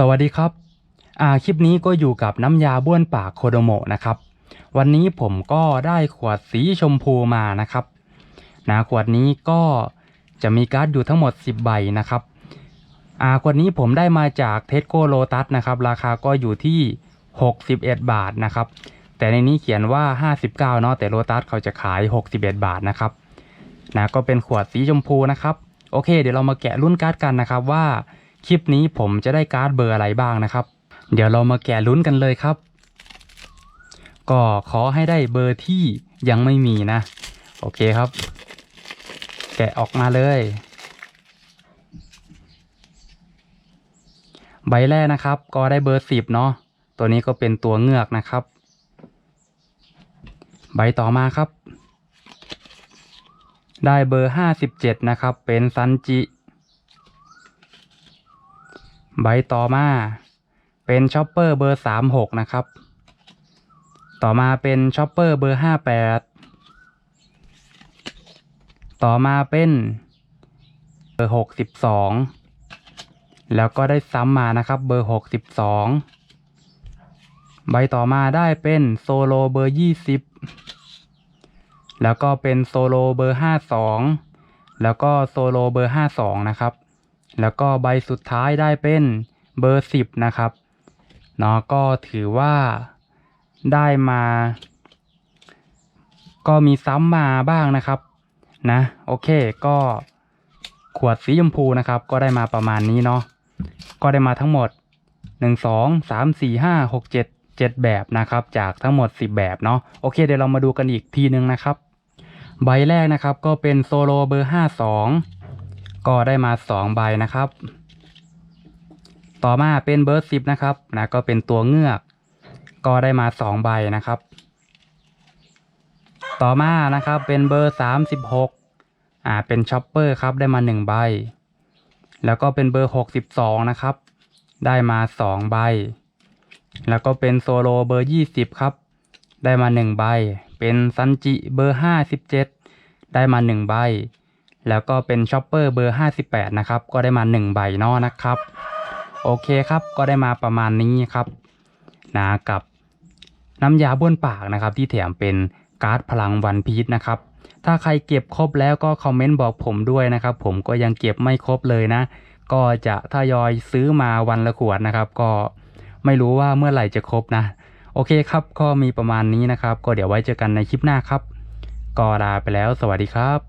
สวัสดีครับอ่าคลิปนี้ก็อยู่กับน้ำยาบ้วนปากโคโดโมะนะครับ วันนี้ผมก็ได้ขวดสีชมพูมานะครับนะขวดนี้ก็จะมีการ์ดอยู่ทั้งหมด 10 ใบนะครับอ่าขวดนี้ผมได้มาจากเทสโก้โลตัสนะครับ ราคาก็อยู่ที่ 61 บาทนะครับ แต่ในนี้เขียนว่า 59เนาะแต่โลตัสเขาจะขาย 61 บาทนะครับนะก็เป็นขวดสีชมพูนะครับ โอเค เดี๋ยวเรามาแกะรุ่นการ์ดกันนะครับว่า คลิปนี้ผมจะได้การ์ดเบอร์อะไรบ้างนะครับ เดี๋ยวเรามาแกะลุ้นกันเลยครับ ก็ขอให้ได้เบอร์ที่ยังไม่มีนะ โอเคครับ แกะออกมาเลย ใบแรกนะครับ ก็ได้เบอร์สิบเนาะตัวนี้ก็เป็นตัวเงือกนะครับ ใบต่อมาครับ ได้เบอร์ห้าสิบเจ็ดนะครับ เป็นซันจิ ใบต่อมา เป็นช็อปเปอร์เบอร์สามหกนะครับ ต่อมาเป็นช็อปเปอร์เบอร์ห้าแปดต่อมาเป็นเบอร์หกสิบสองแล้วก็ได้ซ้ำมานะครับเบอร์หกสิบสองใบต่อมาได้เป็นโซโลเบอร์ยี่สิบแล้วก็เป็นโซโลเบอร์ห้าสองแล้วก็โซโลเบอร์ห้าสองนะครับ แล้วก็ใบสุดท้ายได้เป็นเบอร์สิบนะครับเนาะก็ถือว่าได้มา ก็มีซ้ำมาบ้างนะครับนะโอเคก็ขวดสีชมพูนะครับ ก็ได้มาประมาณนี้เนาะก็ได้มาทั้งหมดหนึ่งสองสามสี่ห้าหกเจ็ดเจ็ดแบบนะครับ จากทั้งหมดสิบแบบเนาะโอเคเดี๋ยวเรามาดูกันอีกทีนึงนะครับ ใบแรกนะครับก็เป็นโซโลเบอร์ห้าสอง ก็ได้มาสองใบนะครับ ต่อมาเป็นเบอร์สิบนะครับนะก็เป็นตัวเงือก ก็ได้มาสองใบนะครับ ต่อมานะครับเป็นเบอร์สามสิบหกอ่าเป็นช็อปเปอร์ครับได้มาหนึ่งใบ แล้วก็เป็นเบอร์หกสิบสองนะครับ ได้มาสองใบ แล้วก็เป็นโซโลเบอร์ยี่สิบครับ ได้มาหนึ่งใบ เป็นซันจิเบอร์ห้าสิบเจ็ดได้มาหนึ่งใบ แล้วก็เป็นช็อปเปอร์เบอร์ 58 นะครับ ก็ได้มา 1 ใบนอนะครับ โอเคครับ ก็ได้มาประมาณนี้ครับนะกับน้ำยาบ้วนปากนะครับ ที่แถมเป็นการ์ดพลังวันพีชนะครับ ถ้าใครเก็บครบแล้วก็คอมเมนต์บอกผมด้วยนะครับ ผมก็ยังเก็บไม่ครบเลยนะ ก็จะทยอยซื้อมาวันละขวดนะครับ ก็ไม่รู้ว่าเมื่อไหร่จะครบนะ โอเคครับ ก็มีประมาณนี้นะครับ ก็เดี๋ยวไว้เจอกันในคลิปหน้าครับ ก็ลาไปแล้ว สวัสดีครับ